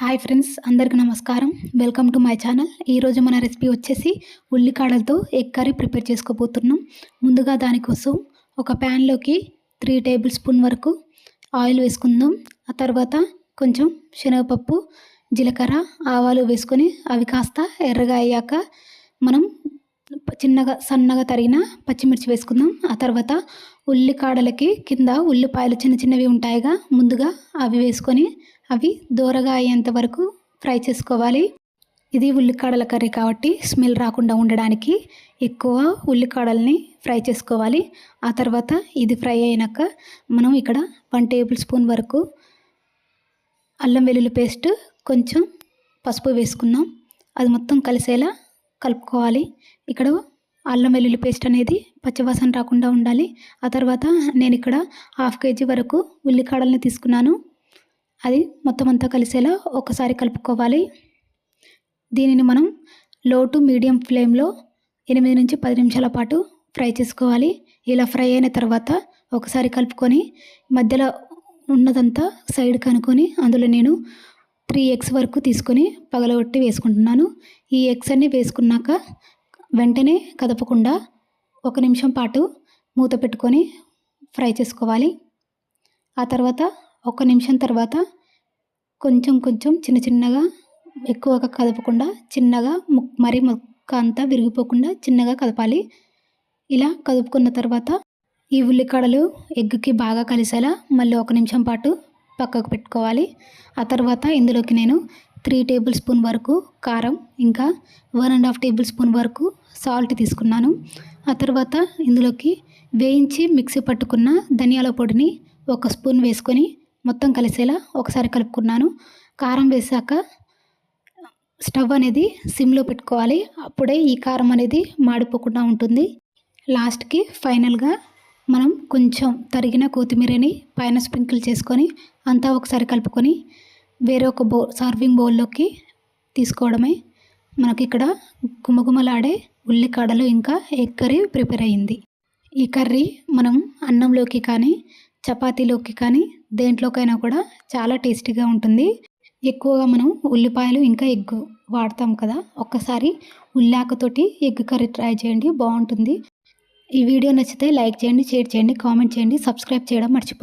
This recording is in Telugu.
హాయ్ ఫ్రెండ్స్ అందరికీ నమస్కారం. Welcome to my channel. ఈరోజు మన రెసిపీ వచ్చేసి ఉల్లికాడలతో ఎగ్ కర్రీ ప్రిపేర్ చేసుకోబోతున్నాం. ముందుగా దానికోసం ఒక ప్యాన్లోకి త్రీ టేబుల్ స్పూన్ వరకు ఆయిల్ వేసుకుందాం. ఆ తర్వాత కొంచెం శనగపప్పు జీలకర్ర ఆవాలు వేసుకొని అవి కాస్త ఎర్రగా అయ్యాక మనం చిన్నగా సన్నగా తరిగిన పచ్చిమిర్చి వేసుకుందాం. ఆ తర్వాత ఉల్లికాడలకి కింద ఉల్లిపాయలు చిన్న చిన్నవి ఉంటాయిగా ముందుగా అవి వేసుకొని అవి దూరగా అయ్యేంత వరకు ఫ్రై చేసుకోవాలి. ఇది ఉల్లికాడల కర్రీ కాబట్టి స్మెల్ రాకుండా ఉండడానికి ఎక్కువ ఉల్లికాడల్ని ఫ్రై చేసుకోవాలి. ఆ తర్వాత ఇది ఫ్రై అయినాక మనం ఇక్కడ వన్ టేబుల్ స్పూన్ వరకు అల్లం వెల్లుల్లి పేస్ట్ కొంచెం పసుపు వేసుకుందాం. అది మొత్తం కలిసేలా కలుపుకోవాలి. ఇక్కడ అల్లం వెల్లుల్లి పేస్ట్ అనేది పచ్చివాసన రాకుండా ఉండాలి. ఆ తర్వాత నేను ఇక్కడ హాఫ్ కేజీ వరకు ఉల్లికాడల్ని తీసుకున్నాను. అది మొత్తం అంతా కలిసేలా ఒకసారి కలుపుకోవాలి. దీనిని మనం లో టు మీడియం ఫ్లేమ్లో ఎనిమిది నుంచి పది నిమిషాల పాటు ఫ్రై చేసుకోవాలి. ఇలా ఫ్రై అయిన తర్వాత ఒకసారి కలుపుకొని మధ్యలో ఉన్నదంతా సైడ్ కనుక్కొని అందులో నేను త్రీ ఎగ్స్ వరకు తీసుకొని పగలగొట్టి వేసుకుంటున్నాను. ఈ ఎగ్స్ అన్నీ వేసుకున్నాక వెంటనే కదపకుండా ఒక నిమిషం పాటు మూత పెట్టుకొని ఫ్రై చేసుకోవాలి. ఆ తర్వాత ఒక నిమిషం తర్వాత కొంచెం కొంచెం చిన్న చిన్నగా ఎక్కువగా కదపకుండా చిన్నగా మరి మొక్క అంతా విరిగిపోకుండా చిన్నగా కదపాలి. ఇలా కదుపుకున్న తర్వాత ఈ ఉల్లికాడలు ఎగ్కి బాగా కలిసేలా మళ్ళీ ఒక నిమిషం పాటు పక్కకు పెట్టుకోవాలి. ఆ తర్వాత ఇందులోకి నేను త్రీ టేబుల్ స్పూన్ వరకు కారం ఇంకా one and half tablespoon వరకు సాల్ట్ తీసుకున్నాను. ఆ తర్వాత ఇందులోకి వేయించి మిక్సీ పట్టుకున్న ధనియాల పొడిని ఒక స్పూన్ వేసుకొని మొత్తం కలిసేలా ఒకసారి కలుపుకున్నాను. కారం వేసాక స్టవ్ అనేది సిమ్లో పెట్టుకోవాలి. అప్పుడే ఈ కారం అనేది మాడిపోకుండా ఉంటుంది. లాస్ట్కి ఫైనల్గా మనం కొంచెం తరిగిన కొత్తిమీరని పైన స్ప్రింకిల్ చేసుకొని అంతా ఒకసారి కలుపుకొని వేరే ఒక బౌ సర్వింగ్ బౌల్లోకి తీసుకోవడమే. మనకి ఇక్కడ గుమగుమలాడే ఉల్లికాడలు ఇంకా ఎగ్ కర్రీ ప్రిపేర్ అయ్యింది ఈ కర్రీ మనం అన్నంలోకి కానీ చపాతీలోకి కానీ దేంట్లోకైనా కూడా చాలా టేస్టీగా ఉంటుంది. ఎక్కువగా మనం ఉల్లిపాయలు ఇంకా ఎగ్ వాడతాం కదా ఒక్కసారి ఉల్లాకతోటి ఎగ్ కర్రీ ట్రై చేయండి బాగుంటుంది. ఈ వీడియో నచ్చితే లైక్ చేయండి షేర్ చేయండి కామెంట్ చేయండి సబ్స్క్రైబ్ చేయడం మర్చిపో